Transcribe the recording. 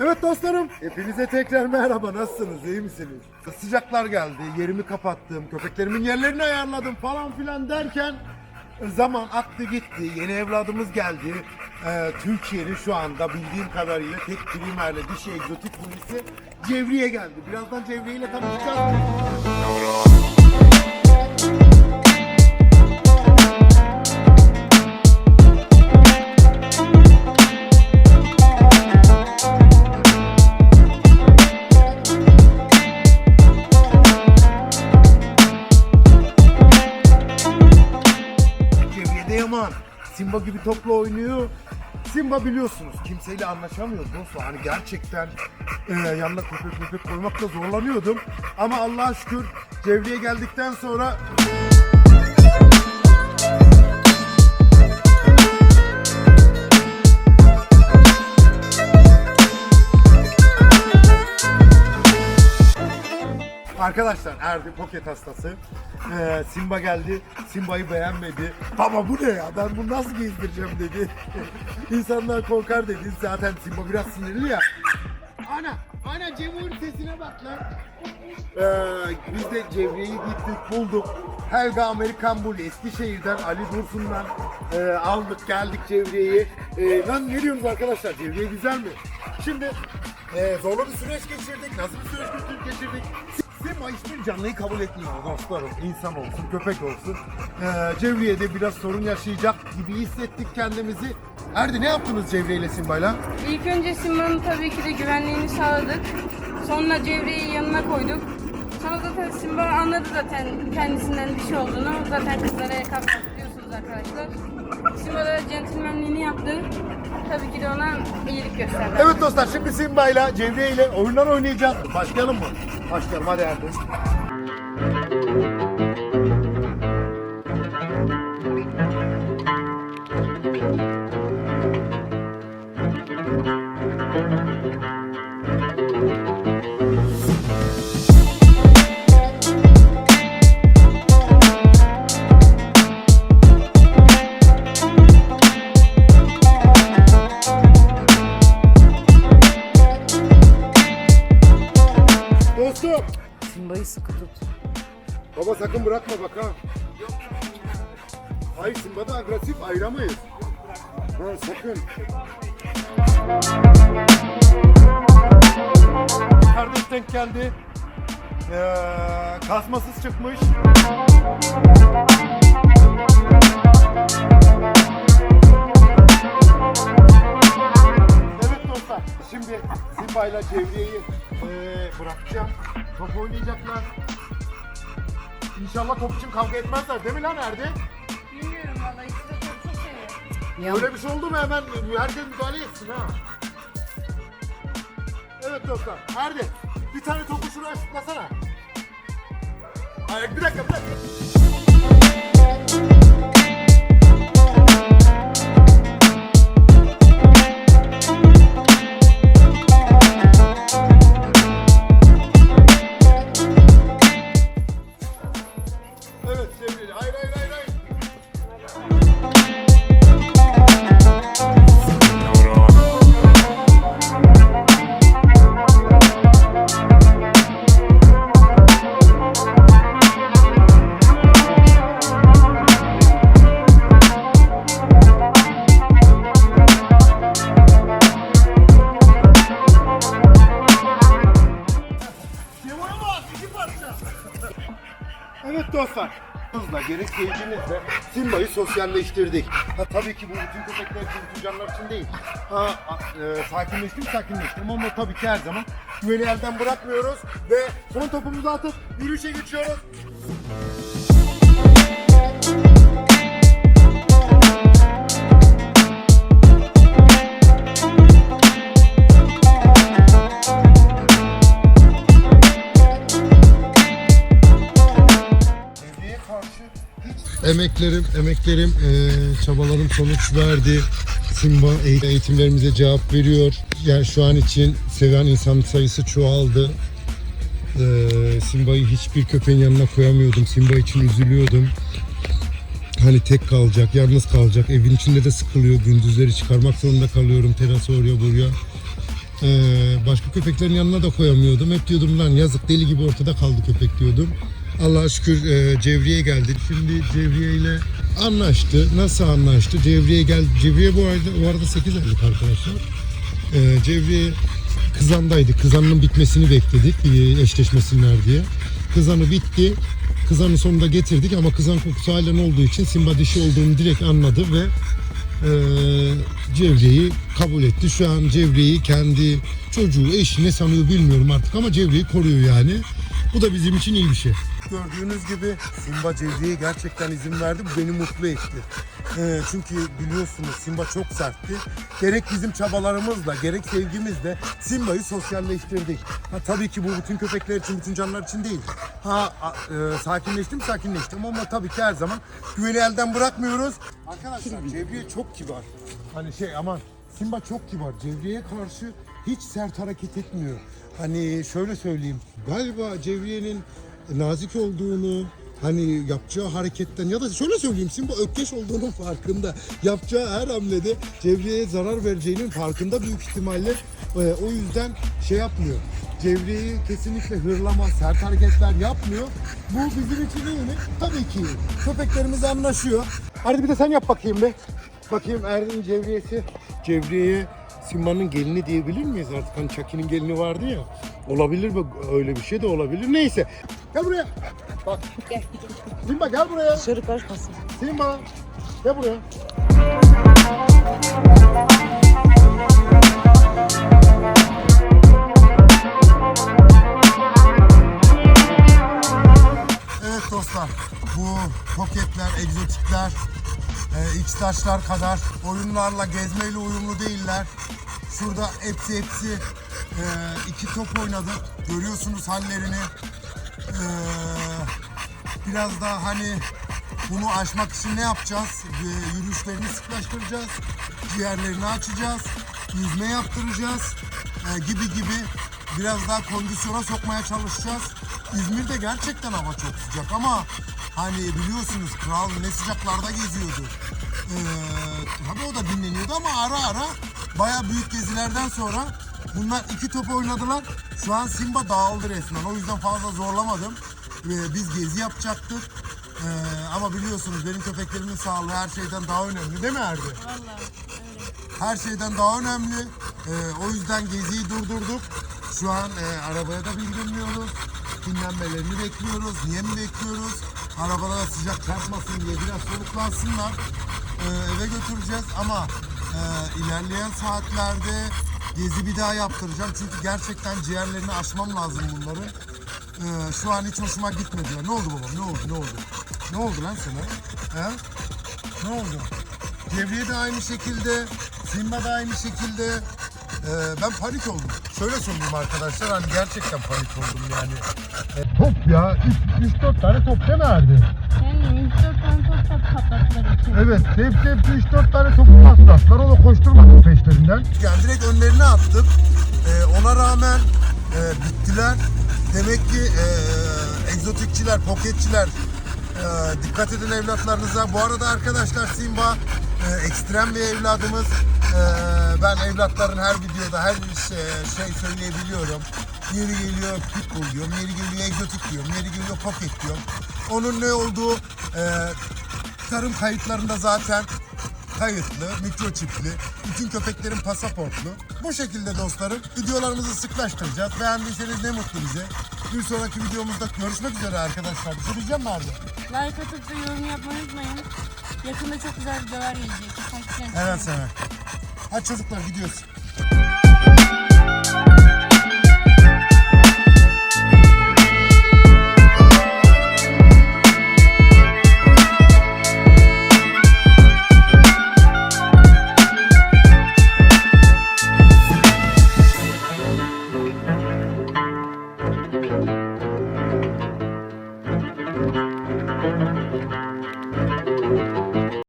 Evet dostlarım, hepinize tekrar merhaba. Nasılsınız, iyi misiniz? Sıcaklar geldi, yerimi kapattım, köpeklerimin yerlerini ayarladım falan filan derken zaman aktı gitti. Yeni evladımız geldi. Ee, Türkiye'nin şu anda bildiğim kadarıyla tek primerle dişi egzotik polisi Cevriye geldi. Birazdan Cevriye ile tanışacağız. Simba gibi topla oynuyor. Simba biliyorsunuz kimseyle anlaşamıyor dostlar. Hani gerçekten e, yanına köpek köpek koymakta zorlanıyordum. Ama Allah'a şükür Cevriye geldikten sonra Arkadaşlar Erdi poket hastası. Ee, Simba geldi. Simba'yı beğenmedi. Baba bu ne ya? Ben bunu nasıl gezdireceğim dedi. İnsanlar korkar dedi. Zaten Simba biraz sinirli ya. Ana, ana Cemur'un sesine bak lan. Ee, biz de Cevriye'yi gittik bulduk. Helga Amerikan Bull Eskişehir'den Ali Dursun'dan e, aldık geldik Cevriye'yi. E, lan ne diyorsunuz arkadaşlar? Cevriye güzel mi? Şimdi e, zorlu bir süreç geçirdik. Nasıl bir süreç geçirdik? Simba hiçbir canlıyı kabul etmiyor dostlarım. İnsan olsun, köpek olsun. Ee, Cevriye'de biraz sorun yaşayacak gibi hissettik kendimizi. Erdi ne yaptınız Cevriye ile Simba'yla? İlk önce Simba'nın tabii ki de güvenliğini sağladık. Sonra Cevriye'yi yanına koyduk. Sonra zaten Simba anladı zaten kendisinden bir şey olduğunu. Zaten kızlara kalkmak diyorsunuz arkadaşlar. Simba da centilmenliğini yaptı. Tabii ki de ona iyilik gösterdi. Evet dostlar şimdi Simba ile Cevriye ile oyunlar oynayacağız. Başlayalım mı? Başlayalım hadi Erdi. Sakın bırakma bak ha. Hayır Simba da agresif ayıramayız. Ha sakın. Kardeş denk geldi. Ee, kasmasız çıkmış. Evet dostlar. Şimdi Simba ile Cevriye'yi ee, bırakacağım. Top oynayacaklar. İnşallah top için kavga etmezler değil mi lan Erdi? Bilmiyorum valla ikisi de çok çok seviyor. Öyle bir şey oldu mu hemen herkes müdahale etsin ha. Evet dostlar. Erdi bir tane topu şuraya şutlasana. Ay, bir dakika bir dakika. Dostlar. Hızla gerek keyfinizle Simba'yı sosyalleştirdik. Ha, tabii ki bu bütün köpekler için, bütün canlılar için değil. Ha, e, sakinleştim, sakinleştim ama tabii ki her zaman güveni elden bırakmıyoruz ve son topumuzu atıp yürüyüşe geçiyoruz. Emeklerim, emeklerim, eee, çabalarım sonuç verdi. Simba eğ- eğitimlerimize cevap veriyor. Yani şu an için seven insan sayısı çoğaldı. Eee, Simba'yı hiçbir köpeğin yanına koyamıyordum. Simba için üzülüyordum. hani tek kalacak, yalnız kalacak. Evin içinde de sıkılıyor. Gündüzleri çıkarmak zorunda kalıyorum terası oraya buraya. Ee, başka köpeklerin yanına da koyamıyordum. Hep diyordum lan yazık deli gibi ortada kaldı köpek diyordum. Allah'a şükür e, Cevriye geldi. Şimdi Cevriye ile anlaştı. Nasıl anlaştı? Cevriye geldi. Cevriye bu arada, bu arada 8 aylık arkadaşlar. Ee, Cevriye kızandaydı. Kızanın bitmesini bekledik e, eşleşmesinler diye. Kızanı bitti. Kızanın sonunda getirdik ama kızan kokusu halen olduğu için Simba dişi olduğunu direkt anladı ve e, Cevriye'yi kabul etti. Şu an Cevriye'yi kendi çocuğu, eşi ne sanıyor bilmiyorum artık ama Cevriye'yi koruyor yani. Bu da bizim için iyi bir şey. Gördüğünüz gibi Simba Cevriye'ye gerçekten izin verdi. Bu beni mutlu etti. Ee, çünkü biliyorsunuz Simba çok sertti. Gerek bizim çabalarımızla gerek sevgimizle Simba'yı sosyalleştirdik. Ha, tabii ki bu bütün köpekler için, bütün canlılar için değil. Ha e, sakinleştim sakinleştim ama tabii ki her zaman güveni elden bırakmıyoruz. Arkadaşlar Cevriye çok kibar. Hani şey aman Simba çok kibar. Cevriye'ye karşı hiç sert hareket etmiyor. Hani şöyle söyleyeyim. Galiba Cevriye'nin nazik olduğunu, hani yapacağı hareketten ya da şöyle söyleyeyim Simba ökkeş olduğunun farkında. Yapacağı her hamlede Cevriye'ye zarar vereceğinin farkında büyük ihtimalle. Ee, o yüzden şey yapmıyor. Cevriye'yi kesinlikle hırlama, sert hareketler yapmıyor. Bu bizim için iyi mi? Tabii ki. Köpeklerimiz anlaşıyor. Hadi bir de sen yap bakayım be. Bakayım Erdin Cevriye'si. Cevriye'ye Simba'nın gelini diyebilir miyiz artık? Hani Chucky'nin gelini vardı ya. Olabilir mi? Öyle bir şey de olabilir. Neyse. Gel buraya. Bak. Gel. Simba gel buraya. Dışarı karışmasın. Simba. Gel buraya. Evet dostlar, bu poketler, egzotikler, e, X-Taşlar kadar oyunlarla, gezmeyle uyumlu değiller. Şurada hepsi hepsi e, iki top oynadı. Görüyorsunuz hallerini. E, biraz daha hani bunu aşmak için ne yapacağız? E, yürüyüşlerini sıklaştıracağız. Ciğerlerini açacağız. Yüzme yaptıracağız. e, gibi gibi biraz daha kondisyona sokmaya çalışacağız. İzmir'de gerçekten hava çok sıcak ama hani biliyorsunuz kral ne sıcaklarda geziyordu. Ee, tabii o da dinleniyordu ama ara ara baya büyük gezilerden sonra bunlar iki top oynadılar. Şu an Simba dağıldı resmen. O yüzden fazla zorlamadım. Ee, biz gezi yapacaktık. Ee, ama biliyorsunuz benim köpeklerimin sağlığı her şeyden daha önemli değil mi Erdi? Vallahi öyle. her şeyden daha önemli. Ee, o yüzden geziyi durdurduk. Şu an e, arabaya da bindirmiyoruz. Dinlenmelerini bekliyoruz. Niye mi bekliyoruz? Arabada da sıcak çarpmasın diye biraz soluklansınlar. Ee, eve götüreceğiz ama e, ilerleyen saatlerde gezi bir daha yaptıracağım. Çünkü gerçekten ciğerlerini aşmam lazım bunların. Ee, şu an hiç hoşuma gitmedi. ya. Ne oldu babam? Ne oldu? Ne oldu? Ne oldu lan sana? He? Ne oldu? Cevriye de aynı şekilde, Simba da aynı şekilde. Ee, ben panik oldum. Şöyle söyleyeyim arkadaşlar hani gerçekten panik oldum yani. Top ya. 3-4 tane top değil mi Erdi? Yani 24 tane Evet. Hepsi hepsi 3-4 tane topu patlattılar. O da koşturmadı peşlerinden. Yani direkt önlerine attık. Ee, ona rağmen e, bittiler. Demek ki e, egzotikçiler, poketçiler e, dikkat edin evlatlarınıza. Bu arada arkadaşlar Simba e, ekstrem bir evladımız. E, ben evlatların her videoda her şey, şey söyleyebiliyorum. Yeri geliyor pitbull diyorum, yeri geliyor egzotik diyorum, yeri geliyor poket diyorum. Onun ne olduğu e, tarım kayıtlarında zaten kayıtlı, mikroçipli, bütün köpeklerin pasaportlu. Bu şekilde dostlarım videolarımızı sıklaştıracağız. Beğendiyseniz ne mutlu bize. Bir sonraki videomuzda görüşmek üzere arkadaşlar. Bir şey diyeceğim mi Arda? Like atıp da yorum yapmayı unutmayın. Yakında çok güzel videolar gelecek. Takipten Evet sana. Hadi çocuklar gidiyoruz.